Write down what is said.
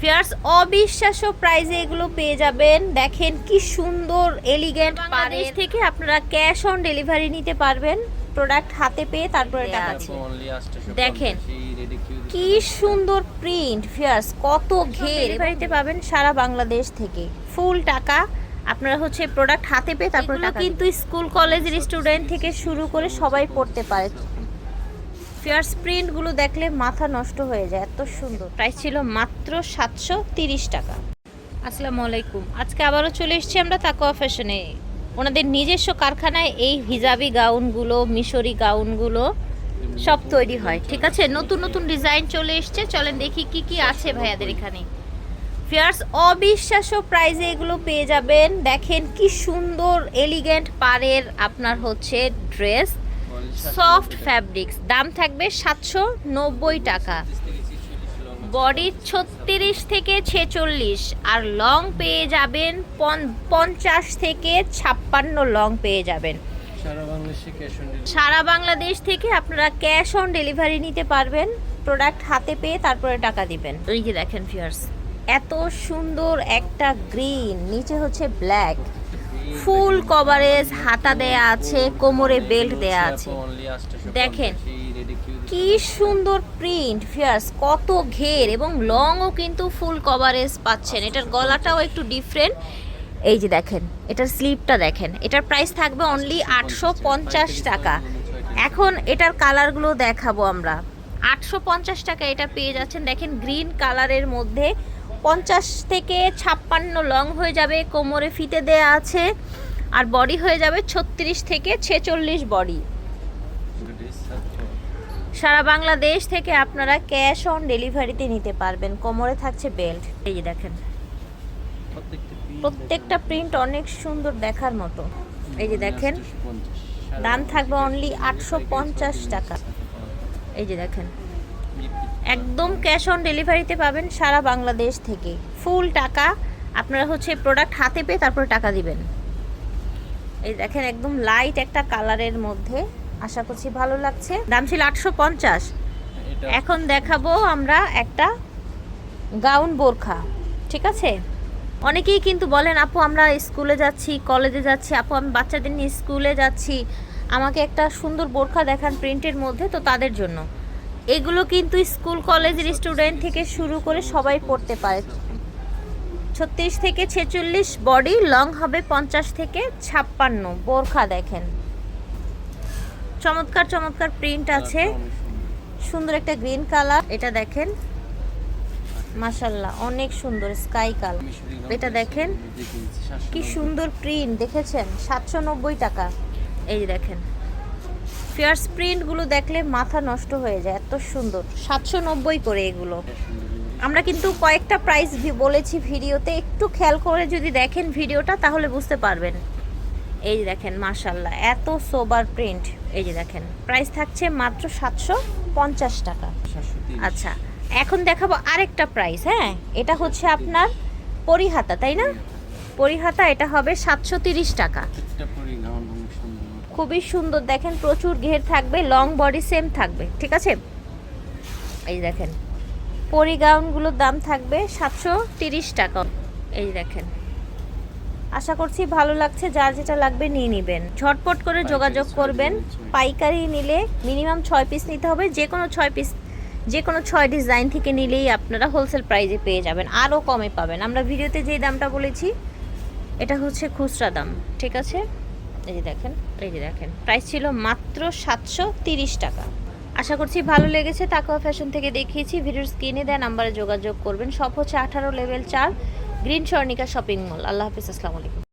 Fierce অবিশ্বাস্য প্রাইজে এগুলো পেয়ে যাবেন। দেখেন কি সুন্দর এলিগেন্ট বাংলাদেশ থেকে আপনারা ক্যাশ অন ডেলিভারি নিতে পারবেন। প্রোডাক্ট হাতে পেয়ে তারপরে টাকা আছে দেখেন, কি সুন্দর প্রিন্ট ফিয়ার্স কত ঘের। ডেলিভারিতে পাবেন সারা বাংলাদেশ থেকে। ফুল টাকা। আপনারা হচ্ছে প্রোডাক্ট হাতে পেয়ে তারপরে কিন্তু স্কুল কলেজের স্টুডেন্ট থেকে শুরু করে সবাই পড়তে পারে। ফিয়ার্স প্রিন্টগুলো দেখলে মাথা নষ্ট হয়ে যায়, এত সুন্দর। প্রাইস ছিল মাত্র সাতশো তিরিশ টাকা। আসসালামু আলাইকুম। আজকে আবারও চলে এসেছি আমরা তাকোয়া ফ্যাশনে। ওনাদের নিজস্ব কারখানায় এই হিজাবি গাউনগুলো, মিশরি গাউনগুলো সব তৈরি হয়। ঠিক আছে? নতুন নতুন ডিজাইন চলে এসছে। চলেন দেখি কি কি আছে ভাইয়াদের এখানে। ফিয়ার্স, অবিশ্বাস্য প্রাইজে এগুলো পেয়ে যাবেন। দেখেন কি সুন্দর এলিগেন্ট পাড়ের আপনার হচ্ছে ড্রেস সফট ফ্যাব্রিক্স দাম থাকবে সাতশো নব্বই টাকা। বডি ছত্রিশ থেকে ছেচল্লিশ। আর লং পেয়ে যাবেন পঞ্চাশ থেকে ছাপ্পান্ন লং পেয়ে যাবেন। সারা বাংলাদেশ থেকে আপনারা ক্যাশ অন ডেলিভারি নিতে পারবেন। প্রোডাক্ট হাতে পেয়ে তারপরে টাকা দিবেন। এই যে দেখেন ফিয়ার্স এত সুন্দর একটা গ্রিন নিচে হচ্ছে ব্ল্যাক ফুল কভারেজ হাতা দেয়া আছে কোমরে বেল্ট দেয়া আছে। দেখেন, কি সুন্দর প্রিন্ট ফিয়ার্স কত ঘের এবং লংও কিন্তু ফুল কভারেজ পাচ্ছেন। এটার গলাটাও একটু ডিফারেন্ট এই যে দেখেন এটার স্লিপটা দেখেন। এটার প্রাইস থাকবে অনলি আটশো পঞ্চাশ টাকা। এখন এটার কালারগুলো দেখাবো আমরা। আটশো পঞ্চাশ টাকা এটা পেয়ে যাচ্ছেন। দেখেন গ্রিন কালারের মধ্যে পঞ্চাশ থেকে ছাপ্পান্ন লং হয়ে যাবে, কোমরে ফিতে দেয়া আছে, আর বডি হয়ে যাবে ছত্রিশ থেকে ছেচল্লিশ বডি। সারা বাংলাদেশ থেকে আপনারা ক্যাশ অন ডেলিভারিতে নিতে পারবেন, কোমরে থাকছে বেল্ট। এই দেখেন, প্রত্যেকটা প্রিন্ট অনেক সুন্দর দেখার মতো। এই যে দেখেন, দাম থাকবে অনলি আটশো পঞ্চাশ টাকা। এই যে দেখেন একদম ক্যাশ অন ডেলিভারিতে পাবেন সারা বাংলাদেশ থেকে। ফুল টাকা আপনারা হচ্ছে প্রোডাক্ট হাতে পেয়ে তারপরে টাকা দিবেন। এই দেখেন একদম লাইট একটা কালারের মধ্যে। আশা করছি ভালো লাগছে। দাম ছিল আটশো পঞ্চাশ। এখন দেখাবো আমরা একটা গাউন বোরখা। ঠিক আছে? অনেকেই কিন্তু বলেন আপু আমরা স্কুলে যাচ্ছি কলেজে যাচ্ছি। আপু আমি বাচ্চাদের নিয়ে স্কুলে যাচ্ছি। আমাকে একটা সুন্দর বোরখা দেখান প্রিন্টের মধ্যে তো তাদের জন্য। এগুলো কিন্তু স্কুল কলেজের স্টুডেন্ট থেকে শুরু করে সবাই পড়তে পারে। ছত্রিশ থেকে ছেচল্লিশ বডি লং হবে পঞ্চাশ থেকে ছাপ্পান্ন। বোরখা দেখেন। চমৎকার চমৎকার প্রিন্ট আছে। সুন্দর। একটা গ্রিন কালার। এটা দেখেন। মাশাল্লাহ অনেক সুন্দর স্কাই কালার। এটা দেখেন। কি সুন্দর প্রিন্ট দেখেছেন? সাতশো নব্বই টাকা। এই দেখেন। ফিয়ার্স প্রিন্টগুলো দেখলে মাথা নষ্ট হয়ে যায়, এত সুন্দর। সাতশো নব্বই করে এগুলো। আমরা কিন্তু কয়েকটা প্রাইস বলেছি ভিডিওতে, একটু খেয়াল করে যদি দেখেন ভিডিওটা তাহলে বুঝতে পারবেন। এই যে দেখেন মাশাল্লাহ এত সোবার প্রিন্ট এই যে দেখেন প্রাইস থাকছে মাত্র সাতশো পঞ্চাশ টাকা। আচ্ছা এখন দেখাবো আরেকটা প্রাইস হ্যাঁ? এটা হচ্ছে আপনার পরিহাতা, তাই না? পরিহাতা, এটা হবে সাতশো তিরিশ টাকা। খুবই সুন্দর। দেখেন প্রচুর ঘের থাকবে লং বডি সেম থাকবে ঠিক আছে? এই দেখেন পরি গাউনগুলোর দাম থাকবে সাতশো তিরিশ টাকা। এই দেখেন আশা করছি ভালো লাগছে যার যেটা লাগবে নিয়ে নেবেন। ঝটপট করে যোগাযোগ করবেন। পাইকারি নিলে মিনিমাম ছয় পিস নিতে হবে যে কোনো ছয় পিস যে কোনো ছয় ডিজাইন থেকে নিলেই আপনারা হোলসেল প্রাইজে পেয়ে যাবেন আরও কমে পাবেন। আমরা ভিডিওতে যেই দামটা বলেছি এটা হচ্ছে খুচরা দাম ঠিক আছে? এই যে দেখেন, এই যে দেখেন। প্রাইস ছিল মাত্র সাতশো তিরিশ টাকা। আশা করছি ভালো লেগেছে তাকুয়া ফ্যাশন থেকে দেখিয়েছি। ভিডিওর স্ক্রিনে দেয় নাম্বারে যোগাযোগ করবেন। সব হচ্ছে আঠারো লেভেল চার গ্রিন স্বর্ণিকা শপিং মল আল্লাহ হাফিজ, আসসালামু আলাইকুম।